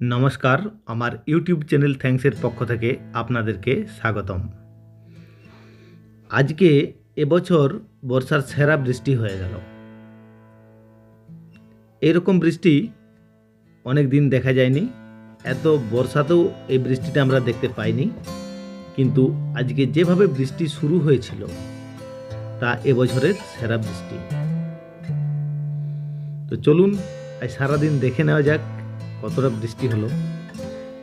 নমস্কার, আমার YouTube channel থ্যাঙ্কসের পক্ষ থেকে আপনাদেরকে স্বাগতম। আজকে এবছর বর্ষার সেরা বৃষ্টি হয়ে গেল। এরকম বৃষ্টি অনেক দিন দেখা যায়নি। এত বর্ষাতেও এই বৃষ্টিটা আমরা দেখতে পাইনি। কিন্তু আজকে যেভাবে বৃষ্টি শুরু হয়েছিল, তা এবছরের সেরা বৃষ্টি। তো চলুন, আজ সারাদিন দেখে নেওয়া যাক কতটা বৃষ্টি হলো?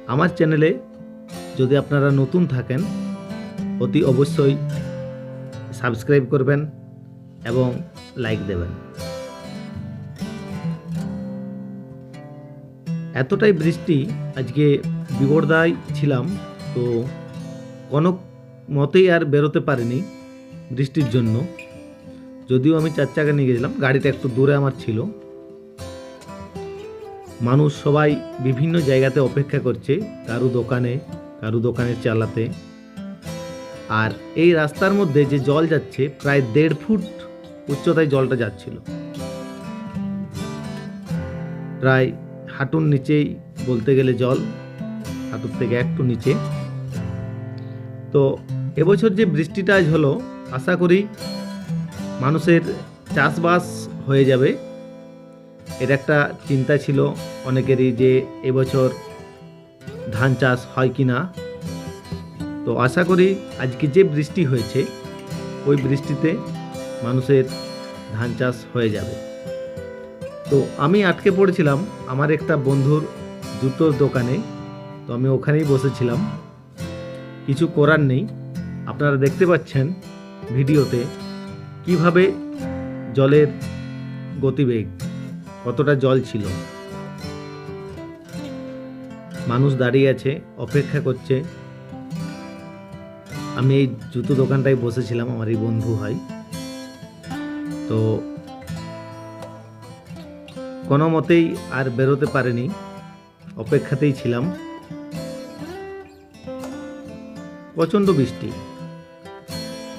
আমার চ্যানেলে যদি আপনারা নতুন থাকেন, অতি অবশ্যই সাবস্ক্রাইব করবেন এবং লাইক দেবেন। এতটাই বৃষ্টি আজকে বিবরদায় ছিলাম, তো কোনো মতেই আর বেরোতে পারিনি বৃষ্টির জন্য। যদিও আমি চার চাকা নিয়ে গেছিলাম, গাড়িটা একটু দূরে আমার ছিল। মানুষ সবাই বিভিন্ন জায়গাতে অপেক্ষা করছে, কারু দোকানে কারু দোকানে চালাতে। আর এই রাস্তার মধ্যে যে জল যাচ্ছে, প্রায় দেড় ফুট উচ্চতায় জলটা যাচ্ছিল। প্রায় হাঁটুর নিচেই বলতে গেলে জল, হাঁটুর থেকে একটু নিচে। তো এবছর যে বৃষ্টিটা আজ হলো, আশা করি মানুষের চাষবাস হয়ে যাবে। এর একটা চিন্তা ছিল অনেকেরই যে এবছর ধান চাষ হয় কি না। তো আশা করি আজকে যে বৃষ্টি হয়েছে, ওই বৃষ্টিতে মানুষের ধান চাষ হয়ে যাবে। তো আমি আটকে পড়েছিলাম আমার একটা বন্ধুর জুতোর দোকানে, তো আমি ওখানেই বসেছিলাম। কিছু করার নেই। আপনারা দেখতে পাচ্ছেন ভিডিওতে কীভাবে জলের গতিবেগ কতটা জল ছিল? মানুষ দাঁড়িয়ে আছে, অপেক্ষা করছে। আমি এই জুতো দোকানটায় বসেছিলাম, আমার এই বন্ধু হয় তো কোনো মতেই আর বেরোতে পারেনি, অপেক্ষাতেই ছিলাম। প্রচণ্ড বৃষ্টি।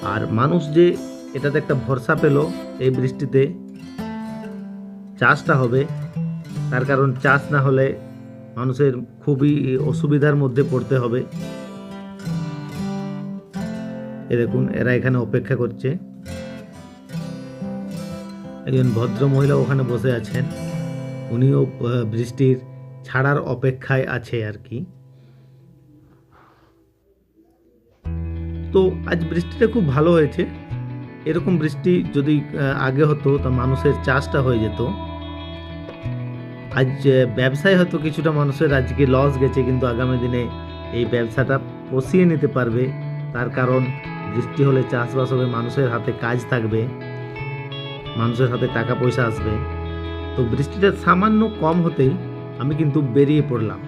আর মানুষ যে এটাতে একটা ভরসা পেল এই বৃষ্টিতে চাষটা হবে। তার কারণ চাষ না হলে মানুষের খুবই অসুবিধার মধ্যে পড়তে হবে। এ দেখুন, এরা এখানে অপেক্ষা করছে। একজন ভদ্র মহিলা ওখানে বসে আছেন। উনিও বৃষ্টির ছাড়ার অপেক্ষায় আছে আর কি। তো আজ বৃষ্টিটা খুব ভালো হয়েছে। এরকম বৃষ্টি যদি আগে হতো, তা মানুষের চাষটা হয়ে যেত। আজ ব্যবসায় হয়তো কিছুটা মানুষের আজকে লস গেছে, কিন্তু আগামী দিনে এই ব্যবসাটা পষিয়ে নিতে পারবে। তার কারণ, বৃষ্টি হলে চাষবাস হবে, মানুষের হাতে কাজ থাকবে, মানুষের হাতে টাকা পয়সা আসবে। তো বৃষ্টিটা সামান্য কম হতেই আমি কিন্তু বেরিয়ে পড়লাম।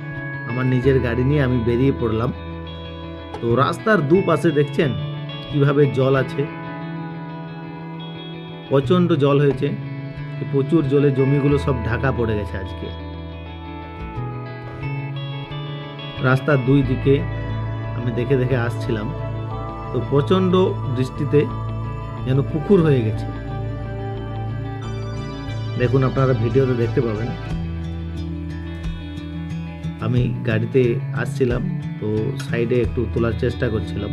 আমার নিজের গাড়ি নিয়ে আমি বেরিয়ে পড়লাম। তো রাস্তার দুপাশে দেখছেন কীভাবে জল আছে? প্রচণ্ড জল হয়েছে প্রচুর জলে জমিগুলো সব ঢাকা পড়ে গেছে আজকে। রাস্তার দুই দিকে আমি দেখে দেখে আসছিলাম, তো প্রচণ্ড বৃষ্টিতে যেন পুকুর হয়ে গেছে। দেখুন আপনারা ভিডিওতে দেখতে পাবেন। আমি গাড়িতে আসছিলাম, তো সাইডে একটু তোলার চেষ্টা করছিলাম।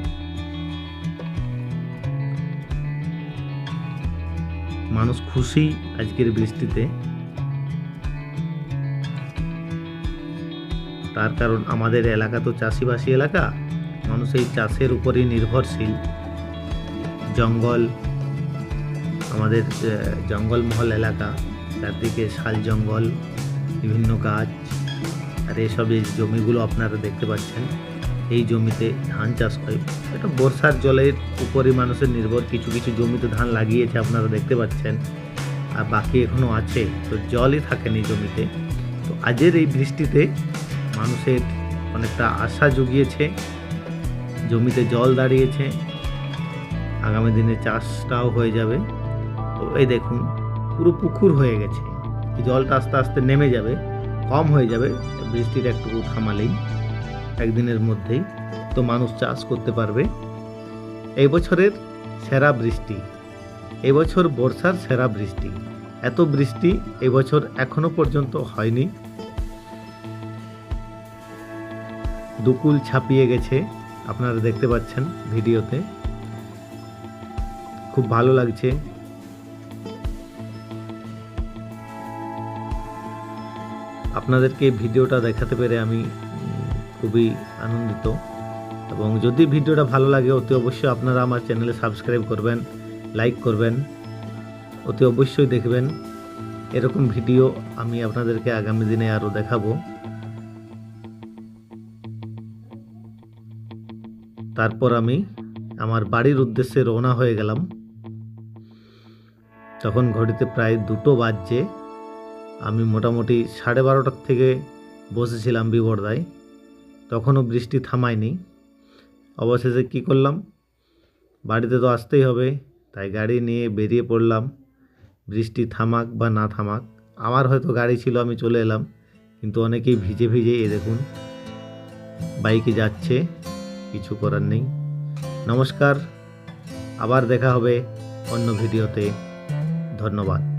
মানুষ খুশি আজকের বৃষ্টিতে। তার কারণ আমাদের এলাকা তো চাষিবাসী এলাকা, মানুষ এই চাষের উপরই নির্ভরশীল। জঙ্গল, আমাদের জঙ্গলমহল এলাকা, চারদিকে শাল জঙ্গল, বিভিন্ন গাছ, আর এসব এই জমিগুলো আপনারা দেখতে পাচ্ছেন। এই জমিতে ধান চাষ হয়। এটা বর্ষার জলের উপরই মানুষের নির্ভর। কিছু কিছু জমিতে ধান লাগিয়েছে, আপনারা দেখতে পাচ্ছেন। আর বাকি এখনও আছে। তো জলই থাকেনি জমিতে। তো আজের এই বৃষ্টিতে মানুষের অনেকটা আশা জুগিয়েছে। জমিতে জল দাঁড়িয়েছে। আগামী দিনে চাষটাও হয়ে যাবে। তো এই দেখুন, পুরো পুকুর হয়ে গেছে। জলটা আস্তে আস্তে নেমে যাবে, কম হয়ে যাবে। বৃষ্টিটা একটু থামালেই। একদিনের মধ্যেই তো মানুষ চাষ করতে পারবে। এই বছরের সেরা বৃষ্টি এবছর বর্ষার সেরা বৃষ্টি। এত বৃষ্টি এবছর এখনও পর্যন্ত হয়নি। দুকুল ছাপিয়ে গেছে, আপনারা দেখতে পাচ্ছেন ভিডিওতে। খুব ভালো লাগছে। আপনাদেরকে ভিডিওটা দেখাতে পেরে আমি খুবই আনন্দিত। এবং যদি ভিডিওটা ভালো লাগে, অতি অবশ্যই আপনারা আমার চ্যানেলে সাবস্ক্রাইব করবেন, লাইক করবেন, অতি অবশ্যই দেখবেন। এরকম ভিডিও আমি আপনাদেরকে আগামী দিনে আরও দেখাবো। তারপর আমি আমার বাড়ির উদ্দেশ্যে রওনা হয়ে গেলাম। তখন ঘড়িতে প্রায় দুটো বাজছে, আমি মোটামুটি সাড়ে বারোটার থেকে বসেছিলাম বিবরদায়। তখনও বৃষ্টি থামায়নি। অবশেষে কী করলাম? বাড়িতে তো আসতেই হবে, তাই গাড়ি নিয়ে বেরিয়ে পড়লাম। বৃষ্টি থামাক বা না থামাক, আমার হয়তো গাড়ি ছিল, আমি চলে এলাম। কিন্তু অনেকেই ভিজে ভিজে এ দেখুন, বাইকে যাচ্ছে, কিছু করার নেই। নমস্কার, আবার দেখা হবে অন্য ভিডিওতে। ধন্যবাদ।